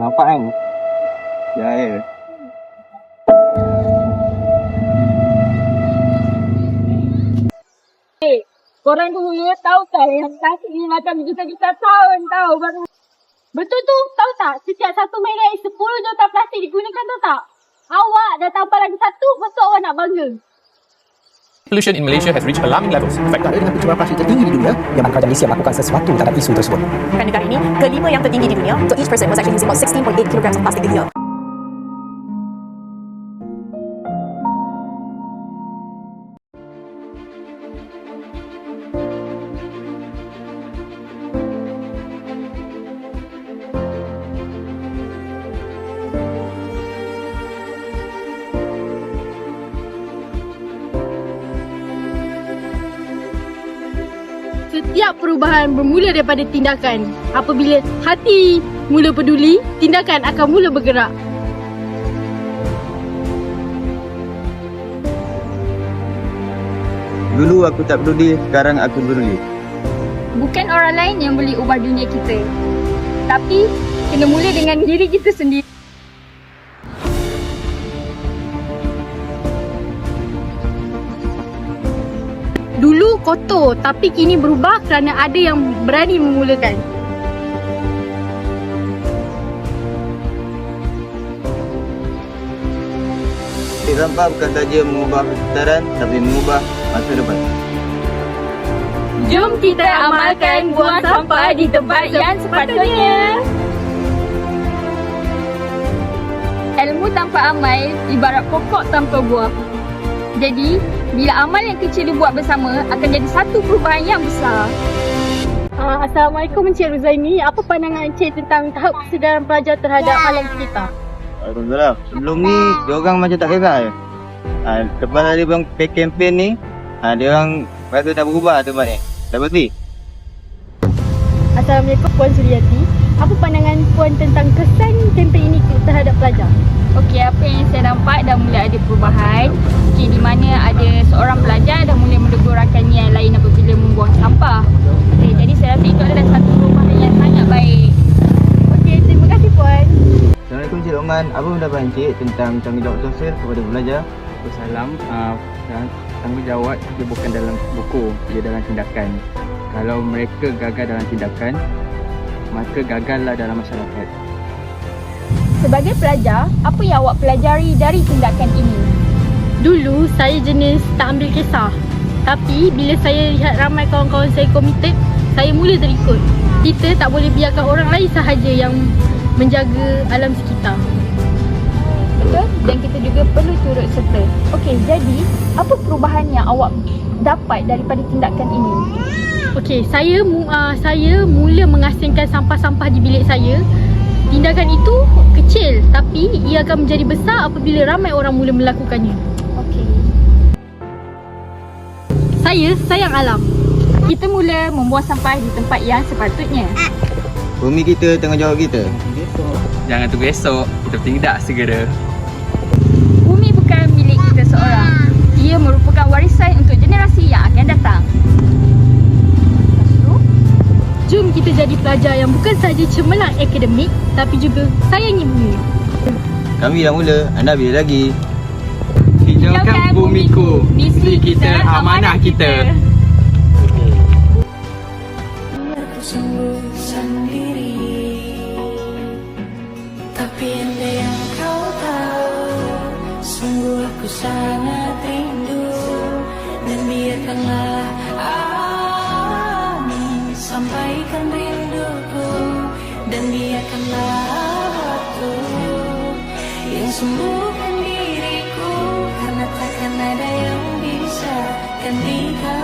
nampak kan. Ya, ya. Eh, korang dulu ya tahu tak yang nasi ni makan juta-juta tahun tahu baru. Betul tu, tahu tak? Setiap satu megai 10 juta plastik digunakan tahu tak? Awak dah tambah lagi satu, betul awak nak bangga. Pollution in Malaysia has reached alarming levels. In fact, Negara dengan pencemaran plastik tertinggi di dunia yang mana kerajaan Malaysia melakukan sesuatu terhadap isu tersebut. Bukan negara ini kelima yang tertinggi di dunia. So each person was actually using about 16.8 kilograms of plastic a year. Setiap perubahan bermula daripada tindakan. Apabila hati mula peduli, tindakan akan mula bergerak. Dulu aku tak peduli, sekarang aku peduli. Bukan orang lain yang boleh ubah dunia kita. Tapi, kena mula dengan diri kita sendiri. Dulu kotor, tapi kini berubah kerana ada yang berani memulakan. Plastik sampah bukan saja mengubah kesetaraan, tapi mengubah masa depan. Jom kita amalkan buang sampah di tempat yang sepatutnya. Ilmu tanpa amal ibarat pokok tanpa buah. Jadi, bila amal yang kecil dibuat bersama akan jadi satu perubahan yang besar. Uh, Assalamualaikum Encik Ruzaini. Apa pandangan Encik tentang tahap kesedaran pelajar terhadap alam sekitar? Alhamdulillah. Sebelum ni, diorang macam tak kisah je. Ha, lepas tadi bang campaign ni, ha, diorang rasa dah berubah tempat ni. Dah berhenti. Assalamualaikum Puan Suryati. Apa pandangan Puan tentang kesan kempen ini terhadap pelajar? Okey, apa yang saya nampak dah mula ada perubahan. Okey, di mana ada seorang pelajar dah mula menegur rakannya yang lain apabila membuang sampah. Okey, jadi saya rasa itu adalah satu perubahan yang sangat baik. Okey, terima kasih Puan. Assalamualaikum Cik Lokman. Apa pendapat Encik tentang tanggungjawab sosial kepada pelajar? Salam uh, dan tanggungjawab dia bukan dalam buku, dia dalam tindakan. Kalau mereka gagal dalam tindakan, maka gagallah dalam masyarakat. Sebagai pelajar, apa yang awak pelajari dari tindakan ini? Dulu saya jenis tak ambil kisah. Tapi bila saya lihat ramai kawan-kawan saya komited, saya mula terikut. Kita tak boleh biarkan orang lain sahaja yang menjaga alam sekitar. Betul? Dan kita juga perlu turut serta. Okey, jadi apa perubahan yang awak dapat daripada tindakan ini? Okey, saya uh, saya mula mengasingkan sampah-sampah di bilik saya. Tindakan itu kecil tapi ia akan menjadi besar apabila ramai orang mula melakukannya. Okey. Saya sayang alam. Kita mula membuang sampah di tempat yang sepatutnya. Bumi kita, tanggungjawab kita. Jangan tunggu esok, kita tindak segera. Bumi bukan milik kita seorang. Ia merupakan warisan untuk generasi yang akan datang. Jom kita jadi pelajar yang bukan sahaja cemerlang akademik tapi juga sayangi bumi. Kami dah mula, anda bila lagi? Hijaukan bumiku, misi kita, amanah kita. Sembuh sendiri Tapi andai yang kau tahu Sungguh aku sangat rindu Dan biarkanlah sembuhkan diriku Karena takkan ada yang bisa gantikan